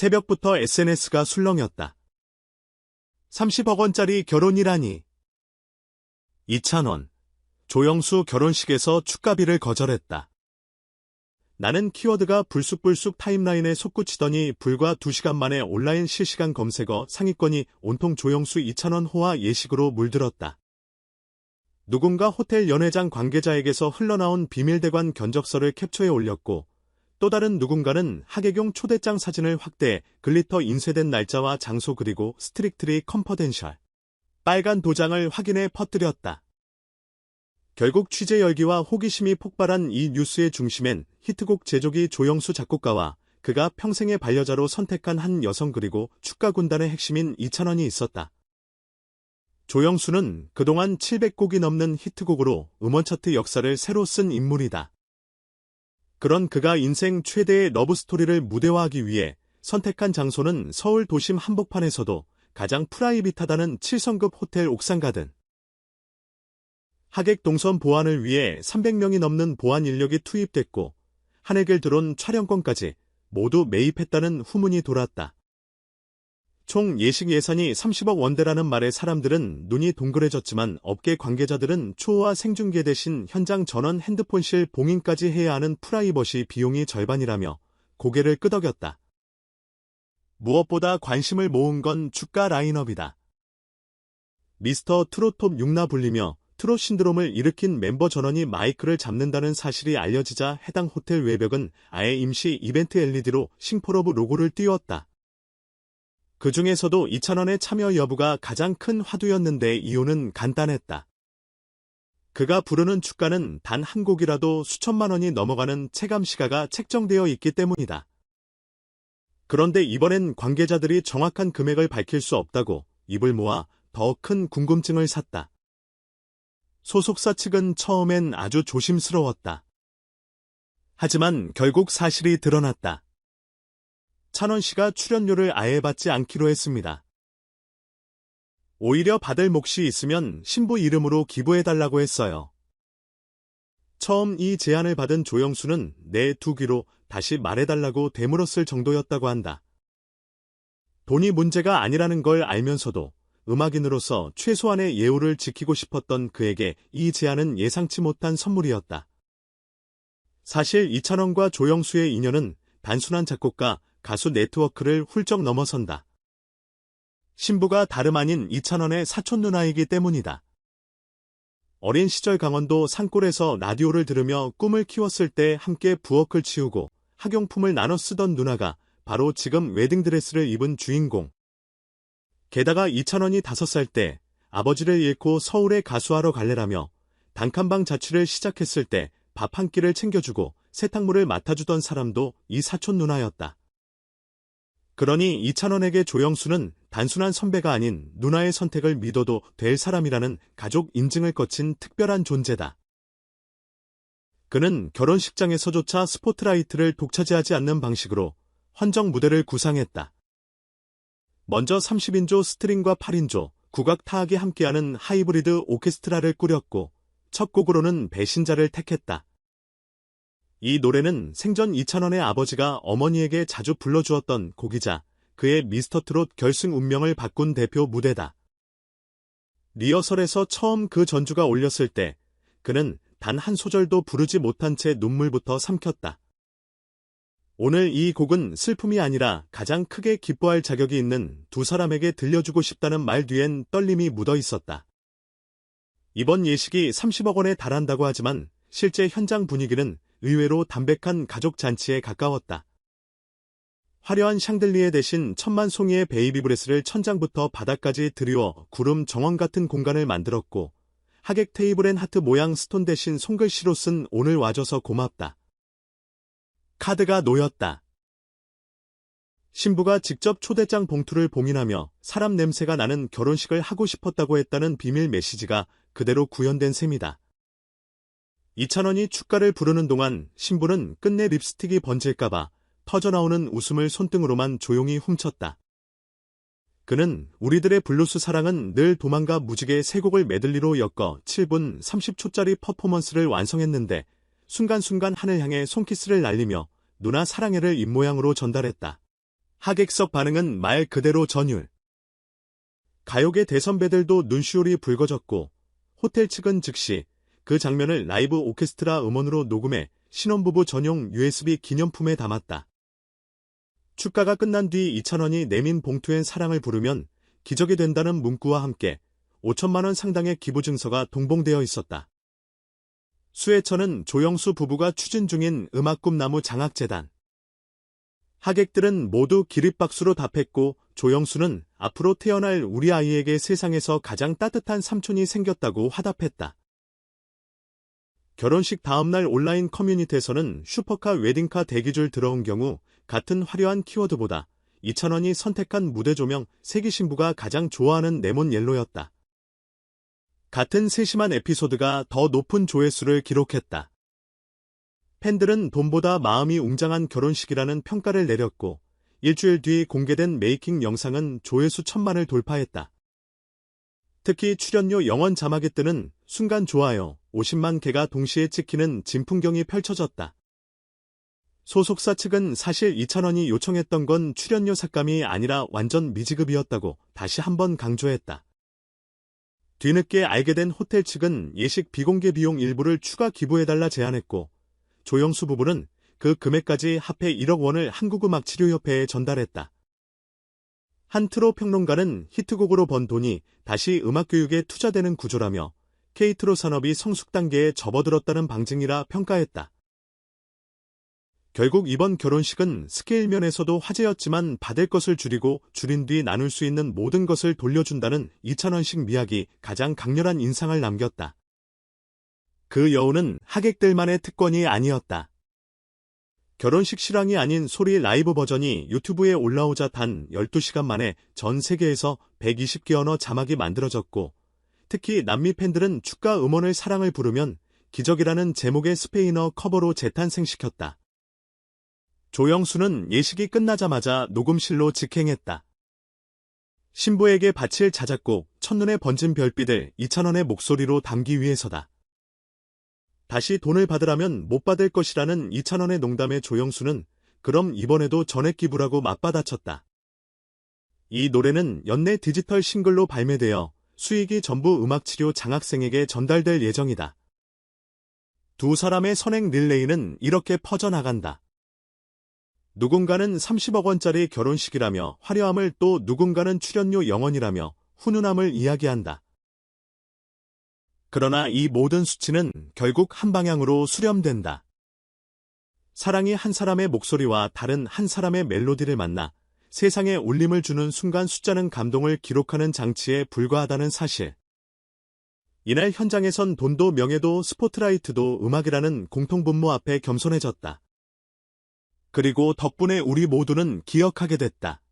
새벽부터 SNS가 술렁였다. 30억 원짜리 결혼이라니. 2,000원. 조영수 결혼식에서 축가비를 거절했다. 나는 키워드가 불쑥불쑥 타임라인에 솟구치더니 불과 2시간 만에 온라인 실시간 검색어 상위권이 온통 조영수 2,000원 호화 예식으로 물들었다. 누군가 호텔 연회장 관계자에게서 흘러나온 비밀대관 견적서를 캡처해 올렸고 또 다른 누군가는 하객용 초대장 사진을 확대 글리터 인쇄된 날짜와 장소 그리고 스트릭트리 컴퍼덴셜 빨간 도장을 확인해 퍼뜨렸다. 결국 취재 열기와 호기심이 폭발한 이 뉴스의 중심엔 히트곡 제조기 조영수 작곡가와 그가 평생의 반려자로 선택한 한 여성 그리고 축가 군단의 핵심인 이찬원이 있었다. 조영수는 그동안 700곡이 넘는 히트곡으로 음원 차트 역사를 새로 쓴 인물이다. 그런 그가 인생 최대의 러브스토리를 무대화하기 위해 선택한 장소는 서울 도심 한복판에서도 가장 프라이빗하다는 7성급 호텔 옥상 가든. 하객 동선 보안을 위해 300명이 넘는 보안 인력이 투입됐고 한해겔 드론 촬영권까지 모두 매입했다는 후문이 돌았다. 총 예식 예산이 30억 원대라는 말에 사람들은 눈이 동그래졌지만 업계 관계자들은 초호화 생중계 대신 현장 전원 핸드폰실 봉인까지 해야 하는 프라이버시 비용이 절반이라며 고개를 끄덕였다. 무엇보다 관심을 모은 건 주가 라인업이다. 미스터 트롯톱 6나 불리며 트롯 신드롬을 일으킨 멤버 전원이 마이크를 잡는다는 사실이 알려지자 해당 호텔 외벽은 아예 임시 이벤트 LED로 싱포러브 로고를 띄웠다. 그 중에서도 2,000원의 참여 여부가 가장 큰 화두였는데 이유는 간단했다. 그가 부르는 축가는 단 한 곡이라도 수천만 원이 넘어가는 체감 시가가 책정되어 있기 때문이다. 그런데 이번엔 관계자들이 정확한 금액을 밝힐 수 없다고 입을 모아 더 큰 궁금증을 샀다. 소속사 측은 처음엔 아주 조심스러웠다. 하지만 결국 사실이 드러났다. 찬원 씨가 출연료를 아예 받지 않기로 했습니다. 오히려 받을 몫이 있으면 신부 이름으로 기부해달라고 했어요. 처음 이 제안을 받은 조영수는 내 두 귀로 다시 말해달라고 되물었을 정도였다고 한다. 돈이 문제가 아니라는 걸 알면서도 음악인으로서 최소한의 예우를 지키고 싶었던 그에게 이 제안은 예상치 못한 선물이었다. 사실 이찬원과 조영수의 인연은 단순한 작곡가, 가수 네트워크를 훌쩍 넘어선다. 신부가 다름 아닌 이찬원의 사촌 누나이기 때문이다. 어린 시절 강원도 산골에서 라디오를 들으며 꿈을 키웠을 때 함께 부엌을 치우고 학용품을 나눠 쓰던 누나가 바로 지금 웨딩드레스를 입은 주인공. 게다가 이찬원이 다섯 살때 아버지를 잃고 서울에 가수하러 갈래라며 단칸방 자취를 시작했을 때 밥 한 끼를 챙겨주고 세탁물을 맡아주던 사람도 이 사촌 누나였다. 그러니 이찬원에게 조영수는 단순한 선배가 아닌 누나의 선택을 믿어도 될 사람이라는 가족 인증을 거친 특별한 존재다. 그는 결혼식장에서조차 스포트라이트를 독차지하지 않는 방식으로 헌정 무대를 구상했다. 먼저 30인조 스트링과 8인조, 국악 타악이 함께하는 하이브리드 오케스트라를 꾸렸고 첫 곡으로는 배신자를 택했다. 이 노래는 생전 이찬원의 아버지가 어머니에게 자주 불러주었던 곡이자 그의 미스터 트롯 결승 운명을 바꾼 대표 무대다. 리허설에서 처음 그 전주가 올렸을 때 그는 단 한 소절도 부르지 못한 채 눈물부터 삼켰다. 오늘 이 곡은 슬픔이 아니라 가장 크게 기뻐할 자격이 있는 두 사람에게 들려주고 싶다는 말 뒤엔 떨림이 묻어 있었다. 이번 예식이 30억 원에 달한다고 하지만 실제 현장 분위기는 의외로 담백한 가족 잔치에 가까웠다. 화려한 샹들리에 대신 천만 송이의 베이비 브레스를 천장부터 바닥까지 들이워 구름 정원 같은 공간을 만들었고 하객 테이블 엔 하트 모양 스톤 대신 손글씨로 쓴 오늘 와줘서 고맙다. 카드가 놓였다. 신부가 직접 초대장 봉투를 봉인하며 사람 냄새가 나는 결혼식을 하고 싶었다고 했다는 비밀 메시지가 그대로 구현된 셈이다. 이찬원이 축가를 부르는 동안 신부는 끝내 립스틱이 번질까봐 터져나오는 웃음을 손등으로만 조용히 훔쳤다. 그는 우리들의 블루스 사랑은 늘 도망가 무지개 세 곡을 메들리로 엮어 7분 30초짜리 퍼포먼스를 완성했는데 순간순간 하늘 향해 손키스를 날리며 누나 사랑해를 입모양으로 전달했다. 하객석 반응은 말 그대로 전율. 가요계 대선배들도 눈시울이 붉어졌고 호텔 측은 즉시 그 장면을 라이브 오케스트라 음원으로 녹음해 신혼부부 전용 USB 기념품에 담았다. 축가가 끝난 뒤 이찬원이 내민 봉투엔 사랑을 부르면 기적이 된다는 문구와 함께 5천만 원 상당의 기부 증서가 동봉되어 있었다. 수혜천은 조영수 부부가 추진 중인 음악꿈나무 장학재단. 하객들은 모두 기립박수로 답했고 조영수는 앞으로 태어날 우리 아이에게 세상에서 가장 따뜻한 삼촌이 생겼다고 화답했다. 결혼식 다음날 온라인 커뮤니티에서는 슈퍼카 웨딩카 대기줄 들어온 경우 같은 화려한 키워드보다 이찬원이 선택한 무대 조명 세기 신부가 가장 좋아하는 네몬 옐로였다. 같은 세심한 에피소드가 더 높은 조회수를 기록했다. 팬들은 돈보다 마음이 웅장한 결혼식이라는 평가를 내렸고 일주일 뒤 공개된 메이킹 영상은 조회수 천만을 돌파했다. 특히 출연료 영원 자막에 뜨는 순간 좋아요 50만 개가 동시에 찍히는 진풍경이 펼쳐졌다. 소속사 측은 사실 이찬원이 요청했던 건 출연료 삭감이 아니라 완전 미지급이었다고 다시 한번 강조했다. 뒤늦게 알게 된 호텔 측은 예식 비공개 비용 일부를 추가 기부해달라 제안했고 조영수 부부는 그 금액까지 합해 1억 원을 한국음악치료협회에 전달했다. 한 트로 평론가는 히트곡으로 번 돈이 다시 음악교육에 투자되는 구조라며 K트로 산업이 성숙 단계에 접어들었다는 방증이라 평가했다. 결국 이번 결혼식은 스케일 면에서도 화제였지만 받을 것을 줄이고 줄인 뒤 나눌 수 있는 모든 것을 돌려준다는 이찬원식 미학이 가장 강렬한 인상을 남겼다. 그 여우는 하객들만의 특권이 아니었다. 결혼식 실황이 아닌 소리 라이브 버전이 유튜브에 올라오자 단 12시간 만에 전 세계에서 120개 언어 자막이 만들어졌고 특히 남미 팬들은 축가 음원을 사랑을 부르면 기적이라는 제목의 스페인어 커버로 재탄생시켰다. 조영수는 예식이 끝나자마자 녹음실로 직행했다. 신부에게 바칠 자작곡 첫눈에 번진 별빛을 이찬원의 목소리로 담기 위해서다. 다시 돈을 받으라면 못 받을 것이라는 이찬원의 농담에 조영수는 그럼 이번에도 전액 기부라고 맞받아쳤다. 이 노래는 연내 디지털 싱글로 발매되어 수익이 전부 음악치료 장학생에게 전달될 예정이다. 두 사람의 선행 릴레이는 이렇게 퍼져나간다. 누군가는 30억 원짜리 결혼식이라며 화려함을 또 누군가는 출연료 영원이라며 훈훈함을 이야기한다. 그러나 이 모든 수치는 결국 한 방향으로 수렴된다. 사랑이 한 사람의 목소리와 다른 한 사람의 멜로디를 만나 세상에 울림을 주는 순간 숫자는 감동을 기록하는 장치에 불과하다는 사실. 이날 현장에선 돈도 명예도 스포트라이트도 음악이라는 공통분모 앞에 겸손해졌다. 그리고 덕분에 우리 모두는 기억하게 됐다.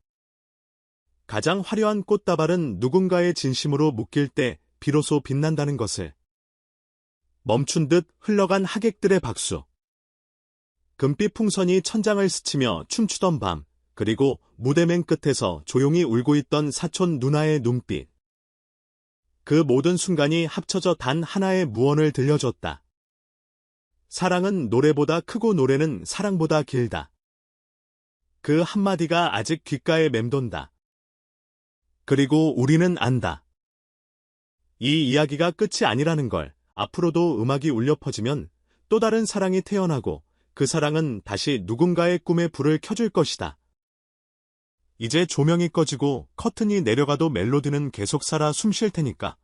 가장 화려한 꽃다발은 누군가의 진심으로 묶일 때 비로소 빛난다는 것을. 멈춘 듯 흘러간 하객들의 박수. 금빛 풍선이 천장을 스치며 춤추던 밤, 그리고 무대 맨 끝에서 조용히 울고 있던 사촌 누나의 눈빛. 그 모든 순간이 합쳐져 단 하나의 무언을 들려줬다. 사랑은 노래보다 크고 노래는 사랑보다 길다. 그 한마디가 아직 귓가에 맴돈다. 그리고 우리는 안다. 이 이야기가 끝이 아니라는 걸 앞으로도 음악이 울려 퍼지면 또 다른 사랑이 태어나고 그 사랑은 다시 누군가의 꿈에 불을 켜줄 것이다. 이제 조명이 꺼지고 커튼이 내려가도 멜로디는 계속 살아 숨 쉴 테니까.